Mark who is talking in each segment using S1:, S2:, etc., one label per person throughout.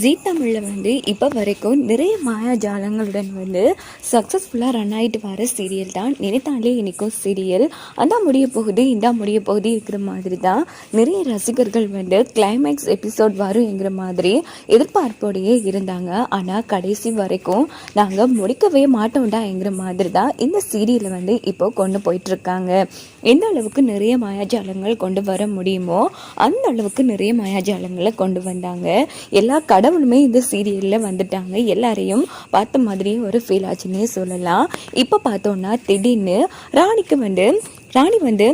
S1: ஜீ தமிழில் வந்து இப்போ வரைக்கும் நிறைய மாயாஜாலங்களுடன் வந்து சக்ஸஸ்ஃபுல்லாக ரன் ஆகிட்டு வர சீரியல் தான் நினைத்தாலே இன்றைக்கும் சீரியல் அந்த முடிய போகுது இந்த முடிய போகுது இருக்கிற மாதிரி தான் நிறைய ரசிகர்கள் வந்து கிளைமேக்ஸ் எபிசோட் வரும்ங்கிற மாதிரி எதிர்பார்ப்போடையே இருந்தாங்க. ஆனால் கடைசி வரைக்கும் நாங்கள் முடிக்கவே மாட்டோம்டாங்கிற மாதிரி தான் இந்த சீரியலை வந்து இப்போ கொண்டு போயிட்டுருக்காங்க. எந்த அளவுக்கு நிறைய மாயாஜாலங்கள் கொண்டு வர முடியுமோ அந்த அளவுக்கு நிறைய மாயாஜாலங்களை கொண்டு வந்தாங்க. எல்லா கடவுளுமே இந்த சீரியலில் வந்துட்டாங்க. எல்லாரையும் பார்த்த மாதிரியே ஒரு ஃபீல் ஆச்சுன்னே சொல்லலாம். இப்போ பார்த்தோன்னா திடீர்னு ராணிக்கு வந்து ராணி வந்து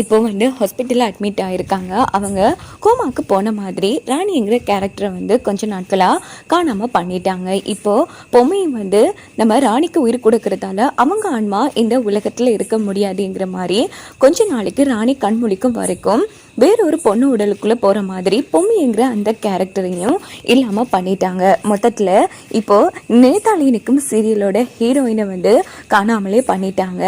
S1: இப்போ வந்து ஹாஸ்பிட்டலில் அட்மிட் ஆகிருக்காங்க அவங்க கோமாக்கு போன மாதிரி ராணிங்கிற கேரக்டரை வந்து கொஞ்ச நாட்களாக காணாமல் பண்ணிட்டாங்க. இப்போது பொம்மையும் வந்து நம்ம ராணிக்கு உயிர் கொடுக்கறதால அவங்க ஆன்மா இந்த உலகத்தில் இருக்க முடியாதுங்கிற மாதிரி கொஞ்ச நாளைக்கு ராணி கண் முழிக்கும் வரைக்கும் வேறொரு பொண்ணு உடலுக்குள்ளே போகிற மாதிரி பொம்மைங்கிற அந்த கேரக்டரையும் இல்லாமல் பண்ணிட்டாங்க. மொத்தத்தில் இப்போது நேதாளி சீரியலோட ஹீரோயினை வந்து காணாமலே பண்ணிட்டாங்க.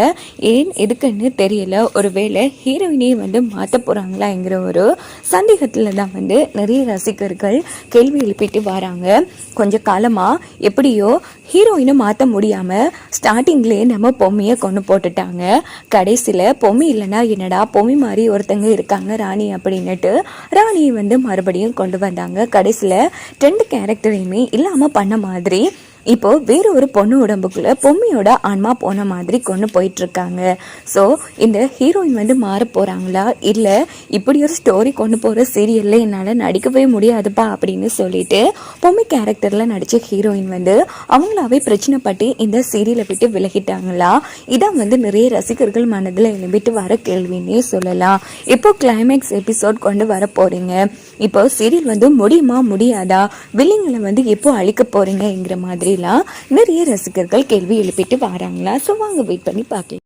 S1: ஏன் எதுக்குன்னு தெரியல. ஒருவேளை ஹீரோயினையும் வந்து மாற்ற போகிறாங்களாங்கிற ஒரு சந்தேகத்தில் தான் வந்து நிறைய ரசிகர்கள் கேள்வி எழுப்பிட்டு வராங்க. கொஞ்சம் காலமாக எப்படியோ ஹீரோயினை மாற்ற முடியாமல் ஸ்டார்டிங்லேயே நம்ம பொம்மையை கொண்டு போட்டுட்டாங்க. கடைசியில் பொம்மை இல்லைன்னா என்னடா பொம்மை மாதிரி ஒருத்தங்க இருக்காங்க ராணி அப்படின்னுட்டு ராணியை வந்து மறுபடியும் கொண்டு வந்தாங்க. கடைசியில் ரெண்டு கேரக்டரையுமே இல்லாமல் பண்ண மாதிரி இப்போ வேற ஒரு பொண்ணு உடம்புக்குள்ள பொம்மையோட ஆன்மா போன மாதிரி கொண்டு போயிட்டு இருக்காங்க ஸோ இந்த ஹீரோயின் வந்து மாற போறாங்களா? இல்லை இப்படி ஒரு ஸ்டோரி கொண்டு போகிற சீரியல்ல என்னால் நடிக்கவே முடியாதுப்பா அப்படின்னு சொல்லிட்டு பொம்மை கேரக்டரில் நடித்த ஹீரோயின் வந்து அவங்களாவே பிரச்சனைப்பட்டு இந்த சீரியலை விட்டு விலகிட்டாங்களா? இதான் வந்து நிறைய ரசிகர்கள் மனதில் எழும்பிட்டு வர கேள்வின்னே சொல்லலாம். இப்போ கிளைமேக்ஸ் எபிசோட் கொண்டு வர போறீங்க. இப்போ சீரியல் வந்து முடியுமா முடியாதா? வில்லிங்களை வந்து எப்போ அழிக்க போறீங்கங்கிற மாதிரிலாம் நிறைய ரசிகர்கள் கேள்வி எழுப்பிட்டு வராங்களா? ஸோ வாங்க வெயிட் பண்ணி பார்க்கலாம்.